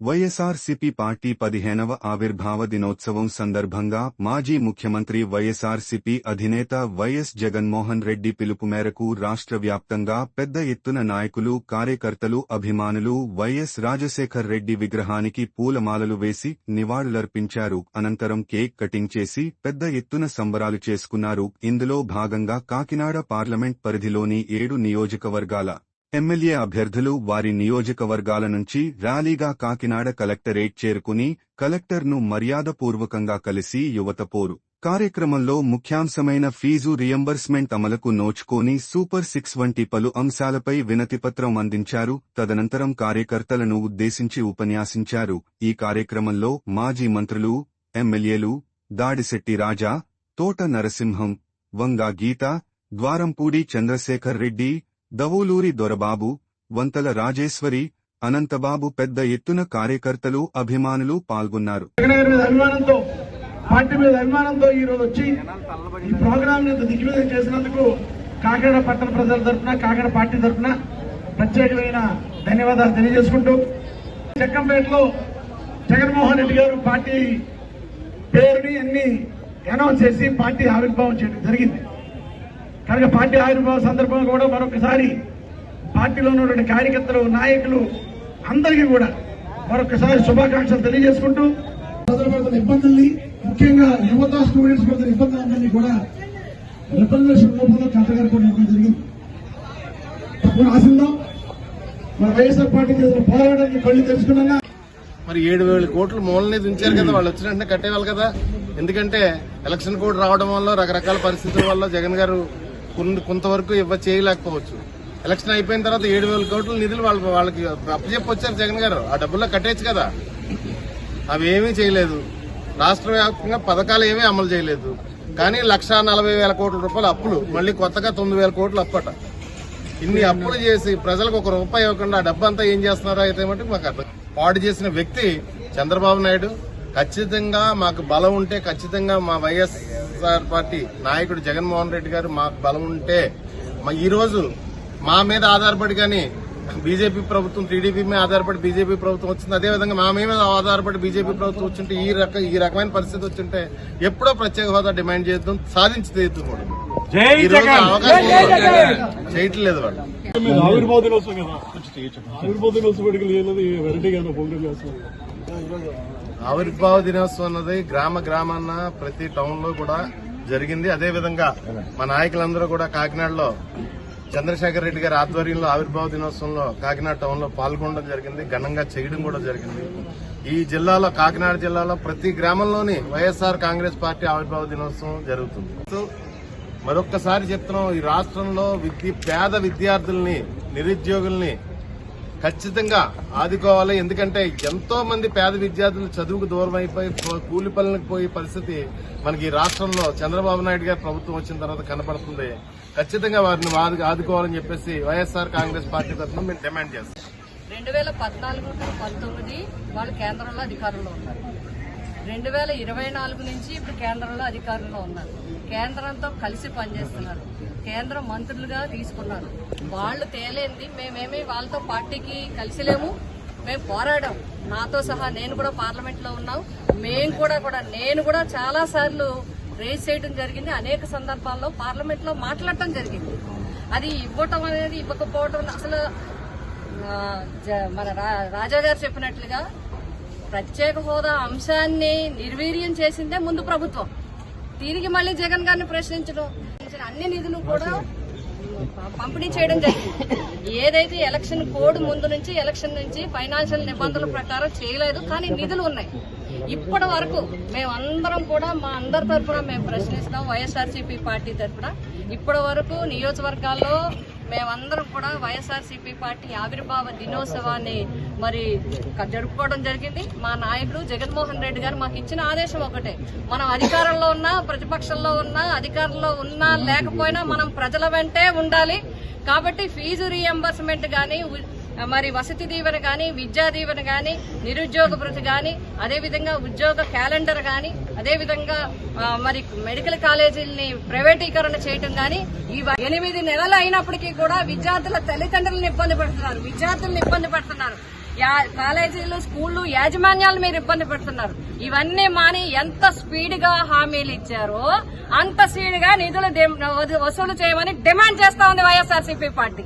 YSRCP party పదిహేనవ ఆవిర్భావ దినోత్సవం సందర్భంగా మాజీ ముఖ్యమంత్రి వైఎస్ఆర్సీపీ అధినేత వైఎస్ జగన్మోహన్ రెడ్డి పిలుపు మేరకు రాష్ట్ర వ్యాప్తంగా పెద్ద ఎత్తున నాయకులు కార్యకర్తలు అభిమానులు వైఎస్ రాజశేఖర్ రెడ్డి విగ్రహానికి పూలమాలలు వేసి నివాళులర్పించారు. అనంతరం కేక్ కటింగ్ చేసి పెద్ద ఎత్తున సంబరాలు చేసుకున్నారు. ఇందులో భాగంగా కాకినాడ పార్లమెంట్ పరిధిలోని ఏడు నియోజకవర్గాల ఎమ్మెల్యే అభ్యర్థులు వారి నియోజకవర్గాల నుంచి ర్యాలీగా కాకినాడ కలెక్టరేట్ చేరుకుని కలెక్టర్ను మర్యాదపూర్వకంగా కలిసి యువత పోరు. కార్యక్రమంలో ముఖ్యాంశమైన ఫీజు రియంబర్స్మెంట్ అమలకు నోచుకోని సూపర్ సిక్స్ వంటి పలు అంశాలపై వినతిపత్రం అందించారు. తదనంతరం కార్యకర్తలను ఉద్దేశించి ఉపన్యాసించారు. ఈ కార్యక్రమంలో మాజీ మంత్రులు ఎమ్మెల్యేలు దాడిశెట్టి రాజా తోట నరసింహం వంగా గీత ద్వారంపూడి చంద్రశేఖర్ రెడ్డి దవూలూరి దొరబాబు వంతల రాజేశ్వరి అనంతబాబు పెద్ద ఎత్తున కార్యకర్తలు అభిమానులు పాల్గొన్నారు. పార్టీ మీద అభిమానంతో ఈ రోజు వచ్చి ఈ ప్రోగ్రామ్ దిగ్విజయం చేసినందుకు కాకినాడ పట్టణ ప్రజల తరఫున కాకినాడ పార్టీ తరఫున ప్రత్యేకమైన ధన్యవాదాలు తెలియజేసుకుంటూ చెక్కంపేటలో జగన్మోహన్ రెడ్డి గారు పార్టీ పేరుని అన్ని అనౌన్స్ చేసి పార్టీ ఆవిర్భావం చేయడం జరిగింది. కనుక పార్టీ ఆవిర్భావ సందర్భంగా కూడా మరొకసారి పార్టీలో ఉన్నటువంటి కార్యకర్తలు నాయకులు అందరికీ కూడా మరొకసారి శుభాకాంక్షలు తెలియజేసుకుంటూ పడుతున్న ఇబ్బందుల్ని ముఖ్యంగా యువత స్టూడెంట్స్ పడుతున్న ఇబ్బందులందరినీ కూడా రిప్రజెంటేషన్ రూపంలో కలెక్టర్ కూడా ఇవ్వడం జరిగింది. తప్పకుండా ఆశిద్దాం. మన వైఎస్ఆర్ పార్టీ చేసిన పోరాటాన్ని కళ్ళు తెలుసుకున్నా మరి ఏడు వేల కోట్లు మూలనే ఉంచారు కదా వాళ్ళు వచ్చిన వెంటనే కట్టేవాళ్ళు కదా. ఎందుకంటే ఎలక్షన్ కోడ్ రావడం వల్ల రకరకాల పరిస్థితుల వల్ల జగన్ గారు కొంతవరకు ఇవ్వ చేయలేకపోవచ్చు. ఎలక్షన్ అయిపోయిన తర్వాత ఏడు వేల కోట్ల నిధులు వాళ్ళకి వాళ్ళకి అప్పచెప్పొచ్చారు జగన్ గారు. ఆ డబ్బుల్లో కట్టేయచ్చు కదా. అవి ఏమీ చేయలేదు. రాష్ట్ర వ్యాప్తంగా పథకాలు ఏమీ అమలు చేయలేదు. కానీ లక్ష నలభై వేల కోట్ల రూపాయల అప్పులు మళ్ళీ కొత్తగా తొమ్మిది వేల కోట్లు అప్పట ఇన్ని అప్పులు చేసి ప్రజలకు ఒక రూపాయి ఇవ్వకుండా ఆ డబ్బు అంతా ఏం చేస్తున్నారో అయితే మటుకు మాకు అర్థం పాడు చేసిన వ్యక్తి చంద్రబాబు నాయుడు. ఖచ్చితంగా మాకు బలం ఉంటే ఖచ్చితంగా మా వైఎస్ఆర్ పార్టీ నాయకుడు జగన్మోహన్ రెడ్డి గారు మాకు బలం ఉంటే మా ఈ రోజు మా మీద ఆధారపడి కానీ బీజేపీ ప్రభుత్వం టీడీపీ మీద ఆధారపడి బీజేపీ ప్రభుత్వం వచ్చింది అదేవిధంగా మా మీద ఆధారపడి బీజేపీ ప్రభుత్వం వచ్చింటే ఈ రక ఈ రకమైన పరిస్థితి వచ్చింటే ఎప్పుడో ప్రత్యేక హోదా డిమాండ్ చేద్దాం సాధించి కూడా. అవకాశం ఉంది. చేయట్లేదు వాళ్ళు. మీరు ఆవిర్భావ దినోత్సవం కదా. ఆవిర్భావ దినోత్సవం వేడుకలు చేయలేదు ఈ వెరైటీగా ప్రోగ్రామ్ చేస్తున్నారు ఆవిర్భావ దినోత్సవం అన్నది గ్రామ గ్రామాన్న ప్రతి టౌన్లో కూడా జరిగింది. అదే విధంగా మా నాయకులందరూ కూడా కాకినాడలో చంద్రశేఖర్ రెడ్డి గారి ఆధ్వర్యంలో ఆవిర్భావ దినోత్సవంలో కాకినాడ టౌన్లో పాల్గొనడం జరిగింది. ఘనంగా చేయడం కూడా జరిగింది. ఈ జిల్లాలో కాకినాడ జిల్లాలో ప్రతి గ్రామంలోని వైఎస్ఆర్ కాంగ్రెస్ పార్టీ ఆవిర్భావ దినోత్సవం జరుగుతుంది. మరొక్కసారి చెప్తున్నాం ఈ రాష్ట్రంలో విద్య పేద విద్యార్థుల్ని నిరుద్యోగుల్ని ఖచ్చితంగా ఆదుకోవాలి. ఎందుకంటే ఎంతో మంది పేద విద్యార్థులు చదువుకు దూరం అయిపోయి కూలి పనులకు పోయే పరిస్థితి మనకి ఈ రాష్ట్రంలో చంద్రబాబు నాయుడు గారి ప్రభుత్వం వచ్చిన తర్వాత కనపడుతుంది. ఖచ్చితంగా వారిని ఆదుకోవాలని చెప్పేసి వైఎస్ఆర్ కాంగ్రెస్ పార్టీ తరఫున మేము డిమాండ్ చేస్తాం. రెండు వేల పద్నాలుగు పంతొమ్మిది వాళ్ళు కేంద్రంలో అధికారంలో ఉన్నారు. రెండు వేల ఇరవై నాలుగు నుంచి ఇప్పుడు కేంద్రంలో అధికారంలో ఉన్నారు. కేంద్రంతో కలిసి పనిచేస్తున్నారు. కేంద్ర మంత్రులుగా తీసుకున్నారు. వాళ్ళు తేలేంది. మేమేమి వాళ్ళతో పార్టీకి కలిసిలేము. మేము పోరాడాం. నాతో సహా నేను కూడా పార్లమెంట్లో ఉన్నాం. మేము కూడా కూడా నేను కూడా చాలాసార్లు రేస్ చేయడం జరిగింది. అనేక సందర్భాల్లో పార్లమెంట్లో మాట్లాడటం జరిగింది. అది ఇవ్వటం అనేది ఇవ్వకపోవటం అసలు జ- మన రా- రాజా గారు చెప్పినట్లుగా ప్రత్యేక హోదా అంశాన్ని నిర్వీర్యం చేసిందే ముందు ప్రభుత్వం. తిరిగి మళ్ళీ జగన్ గారిని ప్రశ్నించడం అన్ని నిధులు కూడా పంపిణీ చేయడం జరిగింది. ఏదైతే ఎలక్షన్ కోడ్ ముందు నుంచి ఎలక్షన్ నుంచి ఫైనాన్షియల్ నిబంధనల ప్రకారం చేయలేదు కానీ నిధులు ఉన్నాయి. ఇప్పటి వరకు మేమందరం కూడా మా అందరి తరఫున మేము ప్రశ్నిస్తాం వైఎస్ఆర్సీపీ పార్టీ తరఫున. ఇప్పటి వరకు నియోజకవర్గాల్లో మేమందరం కూడా వైఎస్ఆర్సీపీ పార్టీ ఆవిర్భావ దినోత్సవాన్ని మరి జరుపుకోవడం జరిగింది. మా నాయకుడు జగన్మోహన్ రెడ్డి గారు మాకు ఇచ్చిన ఆదేశం ఒకటే. మనం అధికారంలో ఉన్నా ప్రతిపక్షంలో ఉన్నా అధికారంలో ఉన్నా లేకపోయినా మనం ప్రజల వెంటే ఉండాలి. కాబట్టి ఫీజు రీఎంబర్స్మెంట్ కానీ మరి వసతి దీవెన కానీ విద్యా దీవెన కానీ నిరుద్యోగ భృతి కానీ అదేవిధంగా ఉద్యోగ క్యాలెండర్ కానీ అదేవిధంగా మరి మెడికల్ కాలేజీలని ప్రైవేటీకరణ చేయటం కానీ ఈ వ- ఎనిమిది నెలలు అయినప్పటికీ కూడా విద్యార్థుల తల్లిదండ్రులను ఇబ్బంది పెడుతున్నారు. విద్యార్థులను ఇబ్బంది పడుతున్నారు. కాలేజీలు స్కూళ్ళు యాజమాన్యాలు మీరు ఇబ్బంది పెడుతున్నారు. ఇవన్నీ మాని ఎంత స్పీడ్గా హామీలు ఇచ్చారో అంత స్పీడ్గా నిధులు వసూలు చేయమని డిమాండ్ చేస్తా ఉంది వైఎస్ఆర్సీపీ పార్టీ.